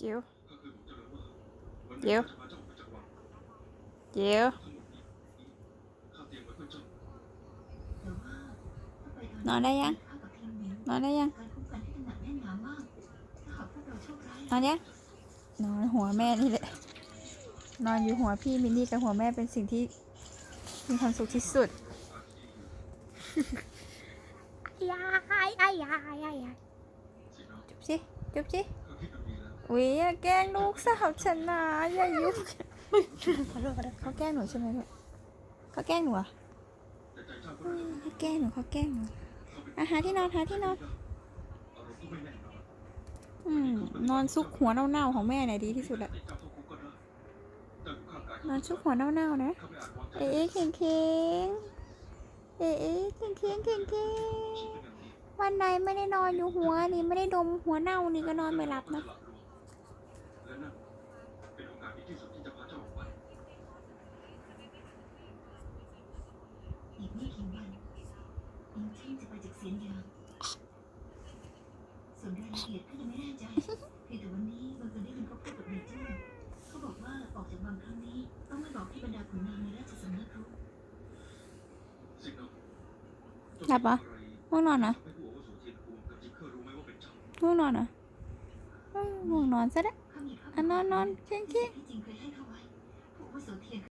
จิ๋วจิ๋วจิ๋วนอนได้ยัง นอนได้ยัง นอนยังนอนหัวแม่นี่แหละ นอนอยู่หัวพี่มินนี่กับหัวแม่เป็นสิ่งที่มีความสุขที่สุดยายยายยายยายจุบสิ จุบสิ อุ้ยอย่าแกล้งลูกสาวฉันนะอย่ายุ่งขอโทษขอโทษเขาแกล้งหนูใช่ไหมลูกเขาแกล้งหนูเหรอะเขาแกล้งหนูเขาแกล้งหนูอาหาที่นอนหาที่นอนอืมนอนซุกหัวเน่าๆของแม่เนี่ยดีที่สุดแหละนอนซุกหัวเน่าๆนะ เอ๊ะเข่งเข่งเอ๊ะเข่งเข่งเข่งเข่งวันไหนไม่ได้นอนอยู่หัวนี่ไม่ได้ดมหัวเน่านี่ก็นอนไม่หลับนะ อีกไม่กี่วันอิงเช่งจะไปจาก เสียนยางส่วนรายละเอียดก็ยังไม่แน่ใจเพียงแต่วันนี้บังเอิญได้ยินเขาพูดกับนายจ้างเขาบอกว่าออกจากวังครั้งนี้ ต้องไม่บอกให้บรรดาขุนนางในราชสำนักรู้หลับปะง่วงนอนนะง่วงนอนนะเอ้ยง่วงนอนซะแล้วเขามีข้ออะนอนนอนเข่งเข่ง